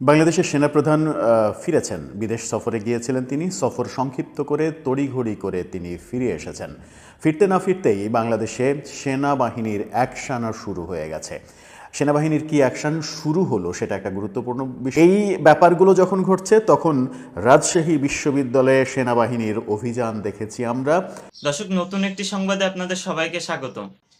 বাংলাদেশের সেনাপ্রধান ফিরেছেন। বিদেশ সফরে গিয়েছিলেন তিনি। সফর সংক্ষিপ্ত করে, তড়িঘড়ি করে তিনি ফিরে এসেছেন। ফিরতে না ফিরতেই বাংলাদেশে সেনাবাহিনীর অ্যাকশন শুরু হয়ে গেছে। সেনাবাহিনীর কি অ্যাকশন শুরু হলো সেটা একটা গুরুত্বপূর্ণ বিষয়। এই ব্যাপারগুলো যখন ঘটছে, তখন রাজশাহী বিশ্ববিদ্যালয়ে সেনাবাহিনীর অভিযান দেখেছি আমরা। দর্শক, নতুন একটি সংবাদে আপনাদের সবাইকে স্বাগতম।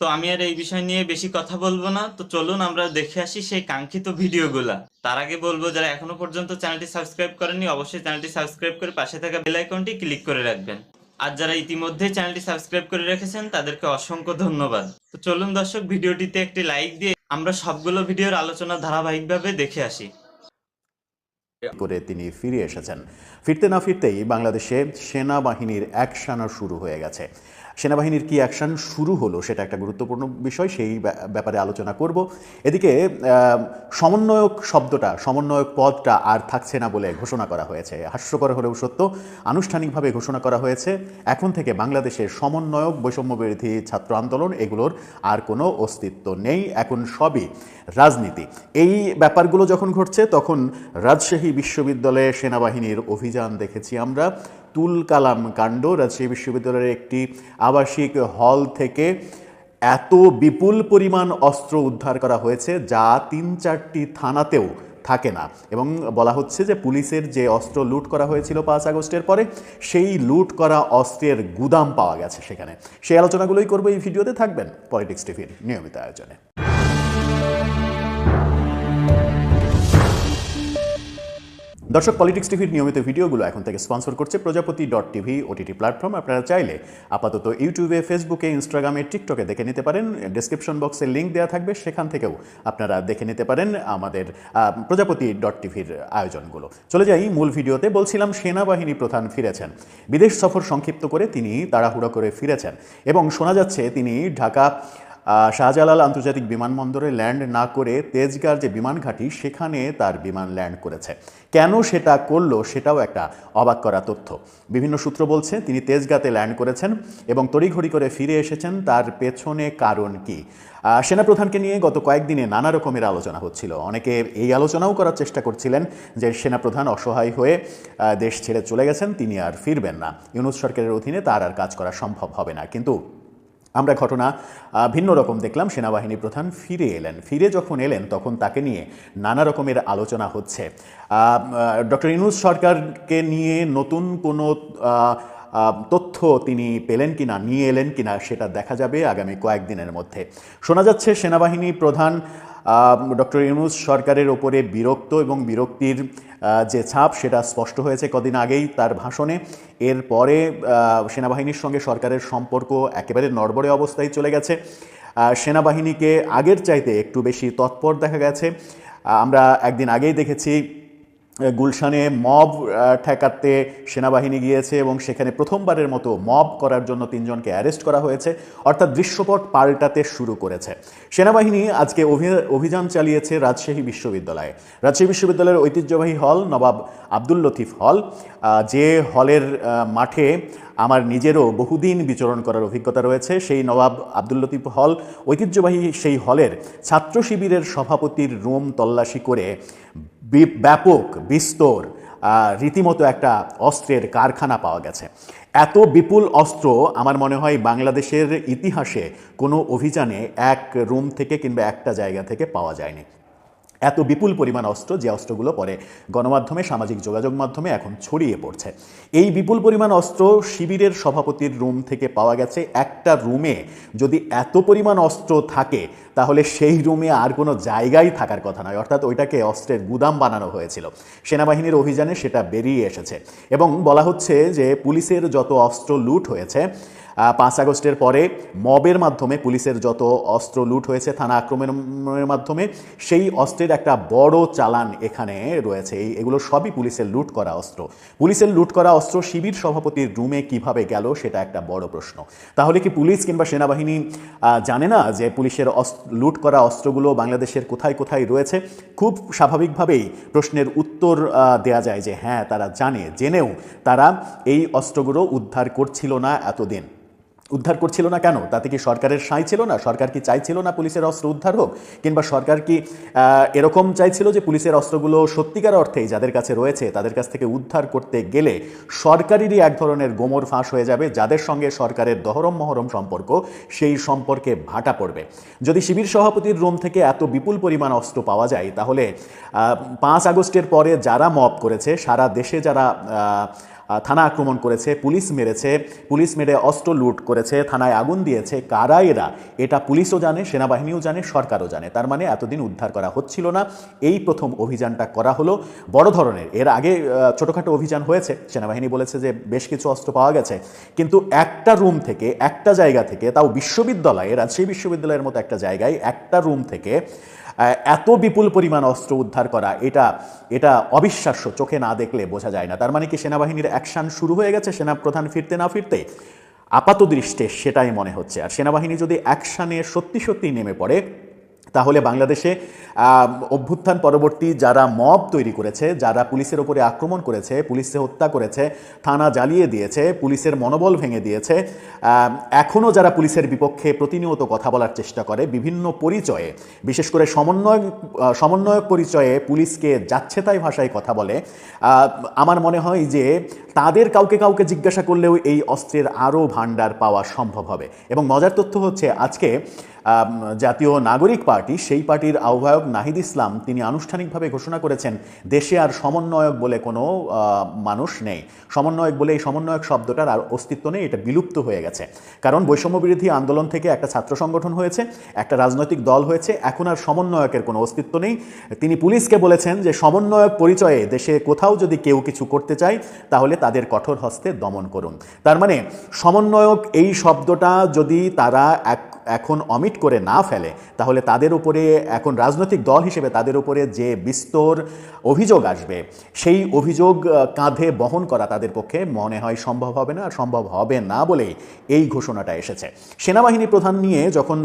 তো আমি আর এই বিষয় নিয়ে বেশি কথা বলব না। তো চলুন আমরা দেখে আসি সেই কাঙ্ক্ষিত ভিডিওগুলা। তার আগে বলব, যারা এখনও পর্যন্ত চ্যানেলটি সাবস্ক্রাইব করেননি, অবশ্যই চ্যানেলটি সাবস্ক্রাইব করে পাশে থাকা বেল আইকনটি ক্লিক করে রাখবেন। আর যারা ইতিমধ্যে চ্যানেলটি সাবস্ক্রাইব করে রেখেছেন, তাদেরকে অসংখ্য ধন্যবাদ। তো চলুন দর্শক, ভিডিওটিতে একটি লাইক দিয়ে আমরা সবগুলো ভিডিওর আলোচনা ধারাবাহিকভাবে দেখে আসি। করে তিনি ফিরে এসেছেন। ফিরতে না ফিরতেই বাংলাদেশে সেনাবাহিনীর অ্যাকশন শুরু হয়ে গেছে। সেনাবাহিনীর কি অ্যাকশন শুরু হলো সেটা একটা গুরুত্বপূর্ণ বিষয়, সেই ব্যাপারে আলোচনা করব। এদিকে সমন্বয়ক শব্দটা, সমন্বয়ক পদটা আর থাকছে না বলে ঘোষণা করা হয়েছে। হাস্যকর হলেও সত্য, আনুষ্ঠানিকভাবে ঘোষণা করা হয়েছে, এখন থেকে বাংলাদেশের সমন্বয়ক বৈষম্য বিরোধী ছাত্র আন্দোলন, এগুলোর আর কোনো অস্তিত্ব নেই, এখন সবই রাজনীতি। এই ব্যাপারগুলো যখন ঘটছে, তখন রাজশাহী বিশ্ববিদ্যালয়ে সেনাবাহিনীর অভিযান দেখেছি আমরা। তুল কালাম কাণ্ড, রাজশাহী বিশ্ববিদ্যালয়ের একটি আবাসিক হল থেকে এত বিপুল পরিমাণ অস্ত্র উদ্ধার করা হয়েছে যা তিন চারটি থানাতেও থাকে না। এবং বলা হচ্ছে যে পুলিশের যে অস্ত্র লুট করা হয়েছিল পাঁচ আগস্টের পরে, সেই লুট করা অস্ত্রের গুদাম পাওয়া গেছে সেখানে। সেই আলোচনাগুলোই করব এই ভিডিওতে, থাকবেন পলিটিক্স টিভির নিয়মিত আয়োজনে। দর্শক পলিটিক্স টিভির নিয়মিত ভিডিওগুলো এখন থেকে স্পন্সর করছে Prajapati dot TV OTT platform আপনারা চাইলে আপাতত ইউটিউবে ফেসবুকে ইনস্টাগ্রামে টিকটকে দেখে নিতে পারেন। ডেসক্রিপশন বক্সে লিঙ্ক দেওয়া থাকবে, সেখান থেকেও আপনারা দেখে নিতে পারেন আমাদের প্রজাপতি ডট টিভির আয়োজনগুলো। চলে যাই মূল ভিডিওতে। বলছিলাম, সেনাবাহিনী প্রধান ফিরেছেন। বিদেশ সফর সংক্ষিপ্ত করে তিনি তাড়াহুড়ো করে ফিরেছেন এবং শোনা যাচ্ছে তিনি ঢাকা শাহজালাল আন্তর্জাতিক বিমানবন্দরে ল্যান্ড না করে তেজগাঁর যে বিমান ঘাঁটি, সেখানে তার বিমান ল্যান্ড করেছে। কেন সেটা করল সেটাও একটা অবাক করা তথ্য। বিভিন্ন সূত্র বলছে, তিনি তেজগাঁতে ল্যান্ড করেছেন এবং তড়িঘড়ি করে ফিরে এসেছেন। তার পেছনে কারণ কি? সেনাপ্রধানকে নিয়ে গত কয়েকদিনে নানা রকমের আলোচনা হচ্ছিল। অনেকে এই আলোচনাও করার চেষ্টা করছিলেন যে সেনাপ্রধান অসহায় হয়ে দেশ ছেড়ে চলে গেছেন, তিনি আর ফিরবেন না। ইউনুস সরকারের অধীনে তার আর কাজ করা সম্ভব হবে না। কিন্তু আমরা ঘটনা ভিন্ন রকম দেখলাম। সেনাবাহিনী প্রধান ফিরে এলেন। ফিরে যখন এলেন, তখন তাকে নিয়ে নানা রকমের আলোচনা হচ্ছে। ডক্টর ইনুস সরকারকে নিয়ে নতুন কোনো তথ্য তিনি পেলেন কিনা, নিয়ে এলেন কিনা, সেটা দেখা যাবে আগামী কয়েকদিনের মধ্যে। শোনা যাচ্ছে, সেনাবাহিনী প্রধান ডক্টর ইউনুস সরকারের ওপরে বিরক্ত এবং বিরক্তির যে ছাপ, সেটা স্পষ্ট হয়েছে কদিন আগেই তার ভাষণে। এরপরে পরে সেনাবাহিনীর সঙ্গে সরকারের সম্পর্ক একেবারে নড়বড়ে অবস্থায় চলে গেছে। সেনাবাহিনীকে আগের চাইতে একটু বেশি তৎপর দেখা গেছে। আমরা একদিন আগেই দেখেছি গুলশানে মব ঠেকাতে সেনাবাহিনী গিয়েছে এবং সেখানে প্রথমবারের মতো মব করার জন্য তিনজনকে অ্যারেস্ট করা হয়েছে, অর্থাৎ দৃশ্যপট পাল্টাতে শুরু করেছে। সেনাবাহিনী আজকে অভি- অভিযান চালিয়েছে রাজশাহী বিশ্ববিদ্যালয়ে। রাজশাহী বিশ্ববিদ্যালয়ের ঐতিহ্যবাহী হল নবাব আব্দুল লতিফ হল যে হলের মাঠে আমার নিজেরও বহুদিন বিচরণ করার অভিজ্ঞতা রয়েছে। সেই নবাব আব্দুল লতিফ হল ঐতিহ্যবাহী সেই হলের ছাত্র শিবিরের সভাপতির রুম তল্লাশি করে ব্যাপক, বিস্তর রীতিমতো একটা অস্ত্রের কারখানা পাওয়া গেছে। এত বিপুল অস্ত্র আমার মনে হয় বাংলাদেশের ইতিহাসে কোনো অভিযানে এক রুম থেকে কিংবা একটা জায়গা থেকে পাওয়া যায়নি। এত বিপুল পরিমাণ অস্ত্র যে অস্ত্রগুলো পরে গণমাধ্যমে, সামাজিক যোগাযোগ মাধ্যমে এখন ছড়িয়ে পড়ছে। এই বিপুল পরিমাণ অস্ত্র শিবিরের সভাপতির রুম থেকে পাওয়া গেছে। একটা রুমে যদি এত পরিমাণ অস্ত্র থাকে, তাহলে সেই রুমে আর কোনো জায়গাই থাকার কথা নয়। অর্থাৎ ওইটাকে অস্ত্রের গুদাম বানানো হয়েছিল। সেনাবাহিনীর অভিযানে সেটা বেরিয়ে এসেছে। এবং বলা হচ্ছে যে পুলিশের যত অস্ত্র লুট হয়েছে পাঁচ আগস্টের পরে মবের মাধ্যমে পুলিশের যত অস্ত্র লুট হয়েছে, থানা আক্রমণের মাধ্যমে, সেই অস্ত্রের একটা বড় চালান এখানে রয়েছে। এগুলো সবই পুলিশের লুট করা অস্ত্র। পুলিশের লুট করা অস্ত্র শিবির সভাপতির রুমে কীভাবে গেল, সেটা একটা বড় প্রশ্ন। তাহলে কি পুলিশ কিংবা সেনাবাহিনী জানে না যে পুলিশের লুট করা অস্ত্রগুলো বাংলাদেশের কোথায় কোথায় রয়েছে? খুব স্বাভাবিকভাবেই প্রশ্নের উত্তর দেয়া যায় যে হ্যাঁ তারা জানে। জেনেও তারা এই অস্ত্রগুলো উদ্ধার করছিল না এতদিন। উদ্ধার করছিল না কেন? তাতে কি সরকারের সাঁই ছিল না? সরকার কি চাইছিল না পুলিশের অস্ত্র উদ্ধার হোক? কিংবা সরকার কি এরকম চাইছিল যে পুলিশের অস্ত্রগুলো সত্যিকার অর্থেই যাদের কাছে রয়েছে, তাদের কাছ থেকে উদ্ধার করতে গেলে সরকারেরই এক ধরনের গোমর ফাঁস হয়ে যাবে, যাদের সঙ্গে সরকারের দহরম মহরম সম্পর্ক, সেই সম্পর্কে ভাটা পড়বে। যদি শিবির সভাপতির রুম থেকে এত বিপুল পরিমাণ অস্ত্র পাওয়া যায়, তাহলে পাঁচ আগস্টের পরে যারা মব করেছে, সারা দেশে যারা থানা আক্রমণ করেছে, পুলিশ মেরেছে, পুলিশ মেরে অস্ত্র লুট করেছে, থানায় আগুন দিয়েছে। কারা এরা? এটা পুলিশও জানে, সেনাবাহিনীও জানে, সরকারও জানে। তার মানে এতদিন উদ্ধার করা হচ্ছিল না। এই প্রথম অভিযানটা করা হলো বড় ধরনের। এর আগে ছোটোখাটো অভিযান হয়েছে। সেনাবাহিনী বলেছে যে বেশ কিছু অস্ত্র পাওয়া গেছে। কিন্তু একটা রুম থেকে, একটা জায়গা থেকে, তাও বিশ্ববিদ্যালয়ে রাজশাহী বিশ্ববিদ্যালয়ের মতো একটা জায়গায় একটা রুম থেকে এত বিপুল পরিমাণ অস্ত্র উদ্ধার করা, এটা এটা অবিশ্বাস্য। চোখে না দেখলে বোঝা যায় না। তার মানে কি সেনাবাহিনীর অ্যাকশন শুরু হয়ে গেছে সেনা প্রধান ফিরতে না ফিরতে আপাত দৃষ্টে সেটাই মনে হচ্ছে। আর সেনাবাহিনী যদি অ্যাকশানে সত্যি সত্যি নেমে পড়ে তাহলে বাংলাদেশে অভ্যুত্থান পরবর্তী যারা মব তৈরি করেছে, যারা পুলিশের ওপরে আক্রমণ করেছে পুলিশে হত্যা করেছে, থানা জ্বালিয়ে দিয়েছে, পুলিশের মনোবল ভেঙে দিয়েছে এখনও যারা পুলিশের বিপক্ষে প্রতিনিয়ত কথা বলার চেষ্টা করে, বিভিন্ন পরিচয়ে, বিশেষ করে সমন্বয় সমন্বয়ক পরিচয়ে পুলিশকে যাচ্ছে তাই ভাষায় কথা বলে আমার মনে হয় যে তাদের কাউকে কাউকে জিজ্ঞাসা করলেও এই অস্ত্রের আরও ভাণ্ডার পাওয়া সম্ভব হবে। এবং মজার তথ্য হচ্ছে, আজকে জাতীয় নাগরিক পার্টি, সেই পার্টির আহ্বায়ক নাহিদ ইসলাম, তিনি আনুষ্ঠানিকভাবে ঘোষণা করেছেন, দেশে আর সমন্বয়ক বলে কোনো মানুষ নেই। সমন্বয়ক বলে এই সমন্বয়ক শব্দটার আর অস্তিত্ব নেই, এটা বিলুপ্ত হয়ে গেছে। কারণ বৈষম্য বিরোধী আন্দোলন থেকে একটা ছাত্র সংগঠন হয়েছে, একটা রাজনৈতিক দল হয়েছে, এখন আর সমন্বয়কের কোনো অস্তিত্ব নেই। তিনি পুলিশকে বলেছেন যে, সমন্বয়ক পরিচয়ে দেশে কোথাও যদি কেউ কিছু করতে চায়, তাহলে তাদের কঠোর হস্তে দমন করুন। তার মানে সমন্বয়ক এই শব্দটা যদি তারা এক এখন অমিট করে না ফেলে, তাহলে তাদের উপরে এখন রাজনৈতিক দল হিসেবে তাদের উপরে যে বিস্তর অভিযোগ আসবে, সেই অভিযোগ কাঁধে বহন করা তাদের পক্ষে মনে হয় সম্ভব হবে না, আর সম্ভব হবে না বলেই এই ঘোষণাটা এসেছে। সেনাবাহিনী প্রধান নিয়ে যখন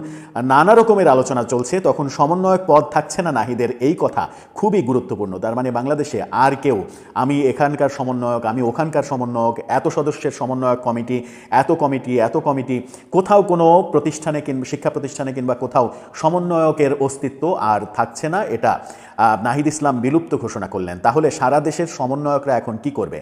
নানা রকমের আলোচনা চলছে, তখন সমন্বয়ক পদ থাকছে না নাহিদের এই কথা খুবই গুরুত্বপূর্ণ। তার মানে বাংলাদেশে আর কেউ, আমি এখানকার সমন্বয়ক, আমি ওখানকার সমন্বয়ক, এত সদস্যের সমন্বয়ক কমিটি, এত কমিটি এত কমিটি, কোথাও কোনো প্রতিষ্ঠানে কিংবা শিক্ষা প্রতিষ্ঠানে কিংবা কোথাও সমন্বয়কের অস্তিত্ব আর থাকছে না, এটা নাহিদ ইসলাম বিলুপ্ত ঘোষণা করলেন। তাহলে সারা দেশের সমন্বয়করা এখন কি করবে?